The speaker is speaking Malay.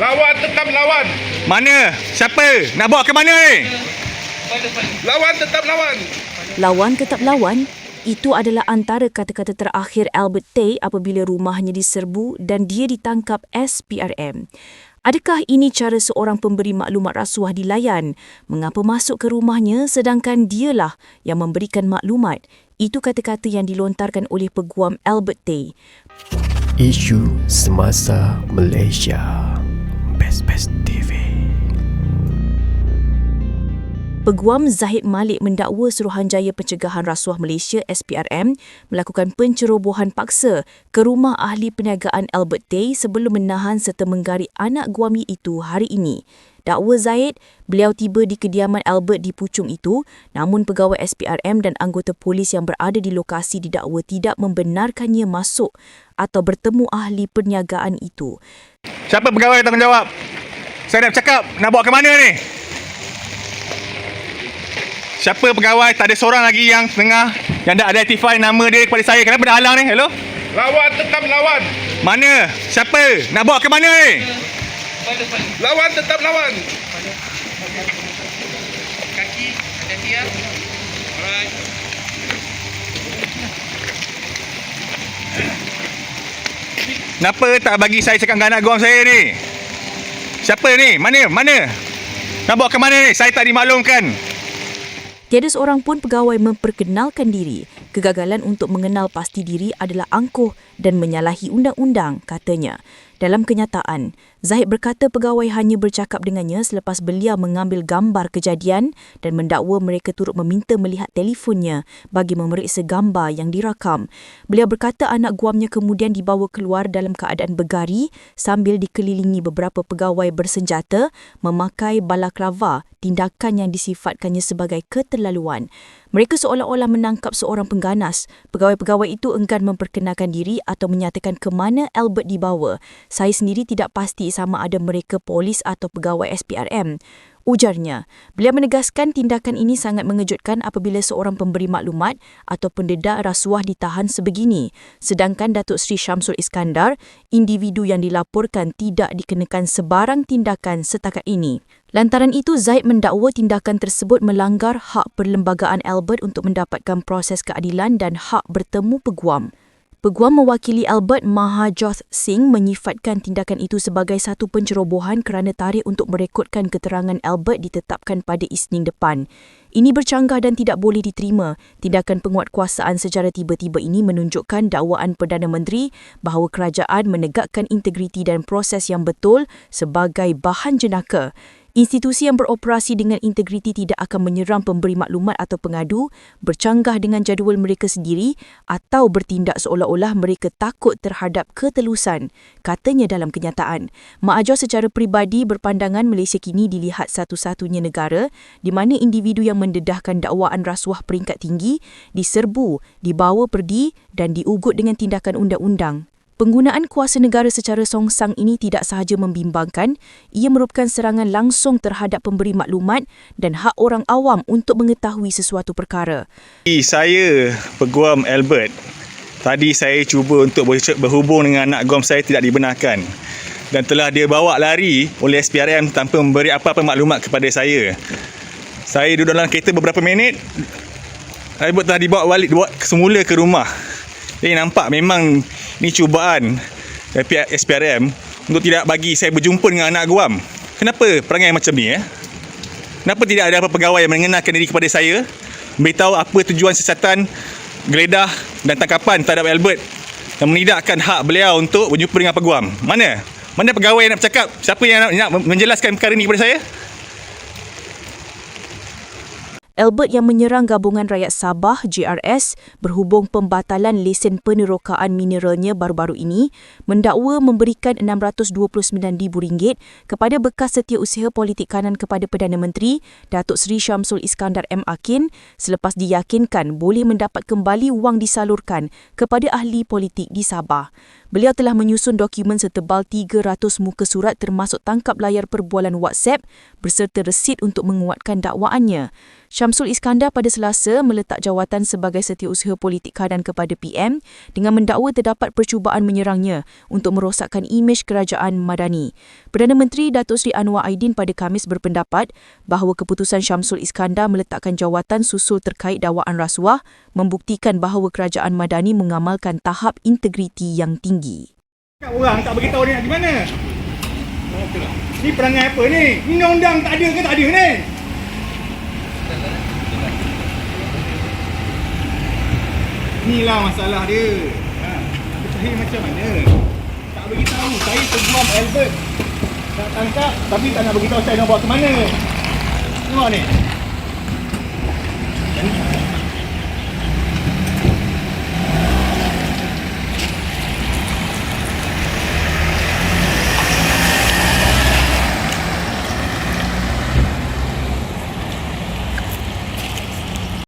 Lawan tetap lawan. Mana? Siapa? Nak bawa ke mana ni? Lawan tetap lawan. Lawan tetap lawan, itu adalah antara kata-kata terakhir Albert Tay apabila rumahnya diserbu dan dia ditangkap SPRM. Adakah ini cara seorang pemberi maklumat rasuah dilayan? Mengapa masuk ke rumahnya sedangkan dialah yang memberikan maklumat? Itu kata-kata yang dilontarkan oleh peguam Albert Tay. Isu Semasa Malaysia Best Best TV Peguam Zahid Malik mendakwa Suruhanjaya Pencegahan Rasuah Malaysia SPRM melakukan pencerobohan paksa ke rumah ahli perniagaan Albert Tay sebelum menahan serta menggari anak guami itu hari ini. Dakwa Zahid, beliau tiba di kediaman Albert di Puchong itu namun pegawai SPRM dan anggota polis yang berada di lokasi didakwa tidak membenarkannya masuk atau bertemu ahli perniagaan itu. Siapa pegawai tanggungjawab? Saya nak cakap, nak bawa ke mana ni? Siapa pegawai? Tak ada seorang lagi yang tengah yang dah identify nama dia kepada saya. Kenapa dah halang ni? Hello? Lawan tetap lawan. Mana? Siapa? Nak bawa ke mana ni? Lawan tetap lawan. kaki hati-hati ya alright Kenapa tak bagi saya cakap dengan anak guam saya ni? Siapa ni? Mana? Mana? Nak bawa ke mana ni? Saya tak dimaklumkan. Tiada seorang pun pegawai memperkenalkan diri. Kegagalan untuk mengenal pasti diri adalah angkuh dan menyalahi undang-undang, katanya. Dalam kenyataan, Zahid berkata pegawai hanya bercakap dengannya selepas beliau mengambil gambar kejadian dan mendakwa mereka turut meminta melihat telefonnya bagi memeriksa gambar yang dirakam. Beliau berkata anak guamnya kemudian dibawa keluar dalam keadaan bergari sambil dikelilingi beberapa pegawai bersenjata memakai balaklava, tindakan yang disifatkannya sebagai keterlaluan. Mereka seolah-olah menangkap seorang pengganas. Pegawai-pegawai itu enggan memperkenalkan diri atau menyatakan ke mana Albert dibawa. Saya sendiri tidak pasti sama ada mereka polis atau pegawai SPRM. Ujarnya, beliau menegaskan tindakan ini sangat mengejutkan apabila seorang pemberi maklumat atau pendedak rasuah ditahan sebegini, sedangkan Datuk Seri Syamsul Iskandar, individu yang dilaporkan tidak dikenakan sebarang tindakan setakat ini. Lantaran itu, Zaid mendakwa tindakan tersebut melanggar hak perlembagaan Albert untuk mendapatkan proses keadilan dan hak bertemu peguam. Peguam mewakili Albert Mahajoth Singh menyifatkan tindakan itu sebagai satu pencerobohan kerana tarikh untuk merekodkan keterangan Albert ditetapkan pada Isnin depan. Ini bercanggah dan tidak boleh diterima. Tindakan penguatkuasaan secara tiba-tiba ini menunjukkan dakwaan Perdana Menteri bahawa kerajaan menegakkan integriti dan proses yang betul sebagai bahan jenaka. Institusi yang beroperasi dengan integriti tidak akan menyerang pemberi maklumat atau pengadu, bercanggah dengan jadual mereka sendiri atau bertindak seolah-olah mereka takut terhadap ketelusan, katanya dalam kenyataan. Mak Ajor secara peribadi berpandangan Malaysia kini dilihat satu-satunya negara di mana individu yang mendedahkan dakwaan rasuah peringkat tinggi diserbu, dibawa pergi dan diugut dengan tindakan undang-undang. Penggunaan kuasa negara secara songsang ini tidak sahaja membimbangkan, ia merupakan serangan langsung terhadap pemberi maklumat dan hak orang awam untuk mengetahui sesuatu perkara. Saya peguam Albert. Tadi saya cuba untuk ber- berhubung dengan anak guam saya tidak dibenarkan. Dan telah dia bawa lari oleh SPRM tanpa memberi apa-apa maklumat kepada saya. Saya duduk dalam kereta beberapa minit. Albert telah dibawa balik semula ke rumah. Jadi nampak memang ni cubaan SPRM untuk tidak bagi saya berjumpa dengan anak guam. Kenapa perangai macam ni eh? Kenapa tidak ada apa pegawai yang mengenalkan diri kepada saya Beritahu apa tujuan siasatan Geledah dan tangkapan terhadap Albert Yang menidakkan hak beliau untuk berjumpa dengan peguam Mana? Mana pegawai yang nak bercakap? Siapa yang nak, nak menjelaskan perkara ini kepada saya? Albert yang menyerang Gabungan Rakyat Sabah GRS berhubung pembatalan lesen penerokaan mineralnya baru-baru ini mendakwa memberikan RM629,000 kepada bekas setiausaha politik kanan kepada Perdana Menteri Datuk Seri Syamsul Iskandar M. Akin selepas diyakinkan boleh mendapat kembali wang disalurkan kepada ahli politik di Sabah. Beliau telah menyusun dokumen setebal 300 muka surat termasuk tangkap layar perbualan WhatsApp berserta resit untuk menguatkan dakwaannya. Syamsul Iskandar pada Selasa meletak jawatan sebagai setiausaha politik kanan kepada PM dengan mendakwa terdapat percubaan menyerangnya untuk merosakkan imej kerajaan Madani. Perdana Menteri Datuk Seri Anwar Aidin pada Khamis berpendapat bahawa keputusan Syamsul Iskandar meletakkan jawatan susul terkait dakwaan rasuah membuktikan bahawa kerajaan Madani mengamalkan tahap integriti yang tinggi. Orang tak beritahu dia nak pergi mana. Ni perangai apa ni? Undang-undang tak ada ke tak ada ni? Inilah masalah dia. Ha, pecahin macam mana? Tak beritahu. Saya peguam Albert. Tak tangkap tapi tak nak beritahu saya nak bawa ke mana. Tengok ni.